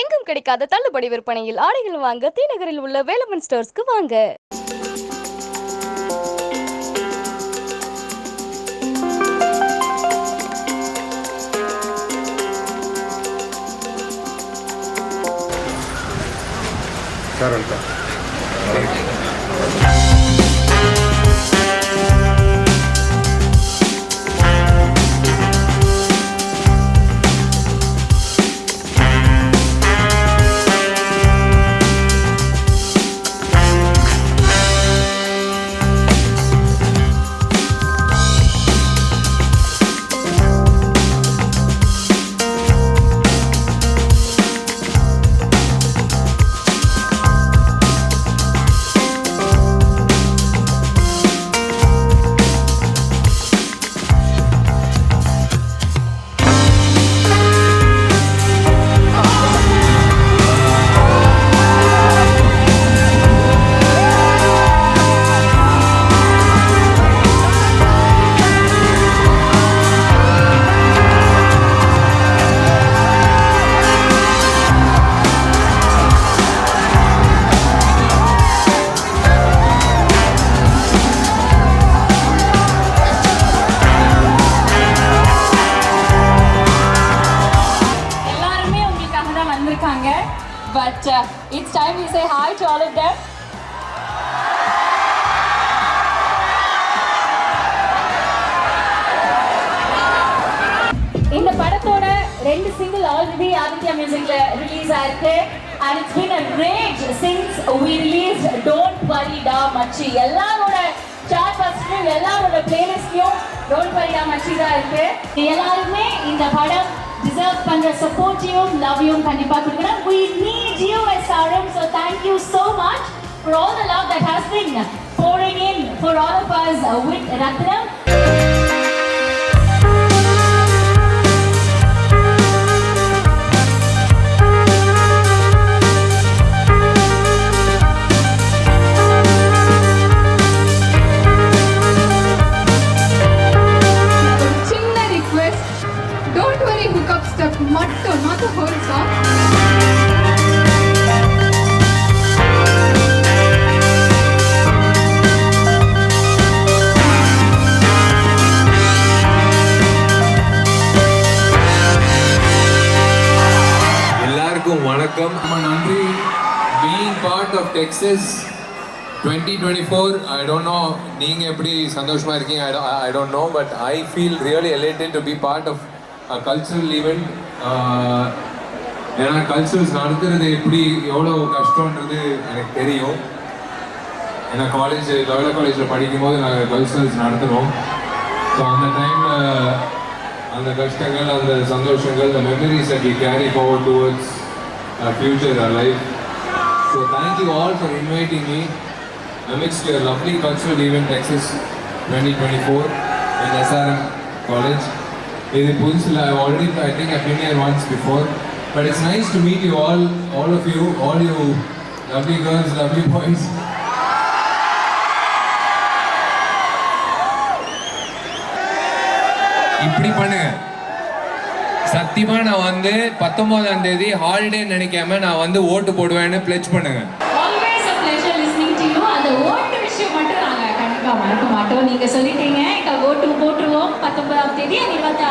எங்கும் கிடைக்காத தள்ளுபடி விற்பனையில் ஆடைகள் வாங்க தீநகரில் உள்ள வேலமன் ஸ்டோர்ஸ்க்கு வாங்க. Sir but it's time we say hi to all of them. இந்த படத்தோட ரெண்டு சிங்கிள் ஆல்ரெடி ஆதித்யா மியூசிக்ல ரிலீஸ் ஆயிருக்கு. And it's been a great things we release don't worry டா மச்சி எல்லாரோட சார்ட் ஃபர்ஸ்ட்லயும் எல்லாரோட பிளேலிஸ்ட்லயும் டோன்ட் வரி டா மச்சி தான் இருக்கு. எல்லாருமே இந்த படம் டிசர்வ் பண்ற சப்போர்ட்டையும் லவ்வையும் கண்டிப்பா கொடுக்கணும் we need you as Saram so thank you so much for all the love that has been pouring in for all of us uh, with Ratnam Don't worry hookup step மட்டும் not whole song எல்லாருக்கும் வணக்கம். நன்றி. Being part of Texas twenty twenty four I don't know நீங்கள் எப்படி சந்தோஷமாக இருக்கீங்க? I don't know but I feel really elated to be part of a cultural event ஏன்னா culturals நடத்துறது எப்படி எவ்வளோ கஷ்டன்றது எனக்கு தெரியும் ஏன்னா காலேஜ் லெவல காலேஜில் படிக்கும்போது நாங்கள் கல்ச்சுரல்ஸ் நடத்துகிறோம் ஸோ அந்த டைமில் அந்த கஷ்டங்கள் அந்த சந்தோஷங்கள் அந்த memories at we carry forward towards future our life so thank you all for inviting me amidst your event excess event Texas four in SRM college இது புதுசில் I already I think I've been here once before, but it's nice to meet you all, all of you, all you lovely girls, lovely boys. இப்படி பண்ணுங்க சத்தியமா நான் வந்து பத்தொன்பதாம் தேதி holiday நினைக்காம நான் வந்து ஓட்டு போடுவேன்னு பிளெச் பண்ணுங்க always a pleasure listening to you அந்த ஓட்டு விஷயம் மட்டும் நாங்க கண்டிப்பா மறக்க மாட்டோம் நீங்க சொல்லிட்டீங்க எங்க ஓட்டு போட்டுருவோம் பத்தொன்பதாம் தேதி and இருபத்தி